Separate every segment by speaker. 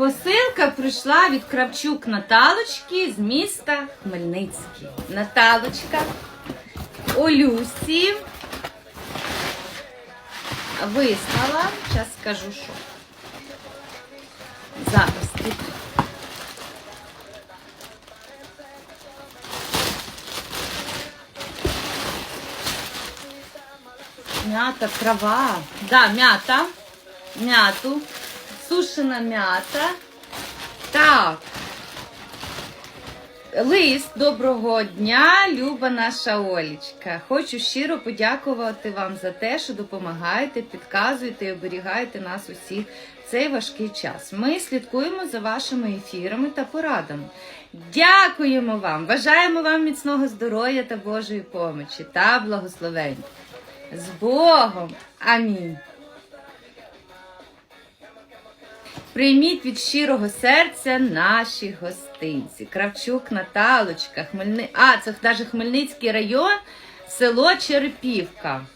Speaker 1: Посилка прийшла від Кравчук Наталочки з міста Хмельницький. Наталочка Олюсі вислала, зараз скажу, що. Зараз тут. Мята, трава. Да, мята. Мяту. Сушена мята. Так. Лист доброго дня, люба наша Олічка. Хочу щиро подякувати вам за те, що допомагаєте, підказуєте і оберігаєте нас усіх в цей важкий час. Ми слідкуємо за вашими ефірами та порадами. Дякуємо вам! Бажаємо вам міцного здоров'я та Божої помочі та благословень. З Богом! Амінь. Прийміть від щирого серця наші гостинці. Кравчук Наталочка, Хмельни... А, це навіть Хмельницький район, село Черепівка.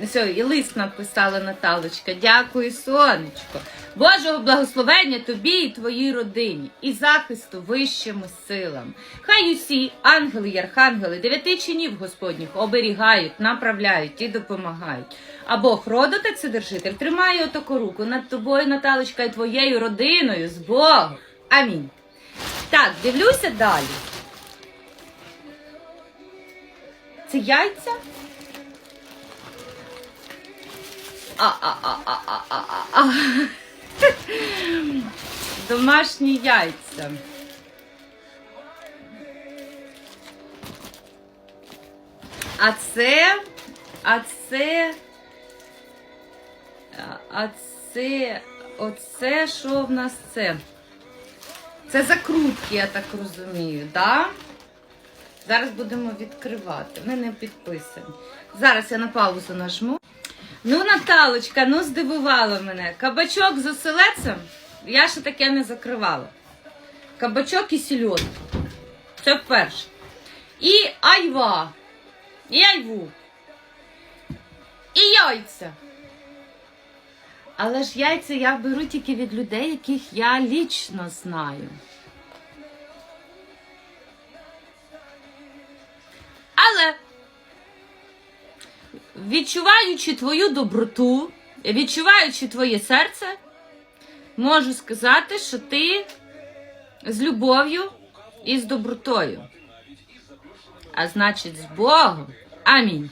Speaker 1: Все, і лист написала Наталочка. Дякую, сонечко. Божого благословення тобі і твоїй родині, і захисту вищими силам. Хай усі ангели й архангели, дев'яти чинів Господніх оберігають, направляють і допомагають. А Бог роду та Вседержитель тримає отаку руку над тобою, Наталочка, і твоєю родиною з Богом. Амінь. Так, дивлюся далі. Це яйця? А-а-а-а-а-а-а. Домашні яйця. А це, а це, а- це, оце що в нас це? Це закрутки, я так розумію, да? Зараз будемо відкривати. Ми не підписані. Зараз я на паузу нажму. Ну, Наталочка, ну здивувала мене. Кабачок з оселецем я ще таке не закривала. Кабачок і сільотка. Це вперше. І айва. І айву. І яйця. Але ж яйця я беру тільки від людей, яких я лічно знаю. Але відчуваючи твою доброту, відчуваючи твоє серце, можу сказати, що ти з любов'ю і з добротою. А значить, з Богом. Амінь.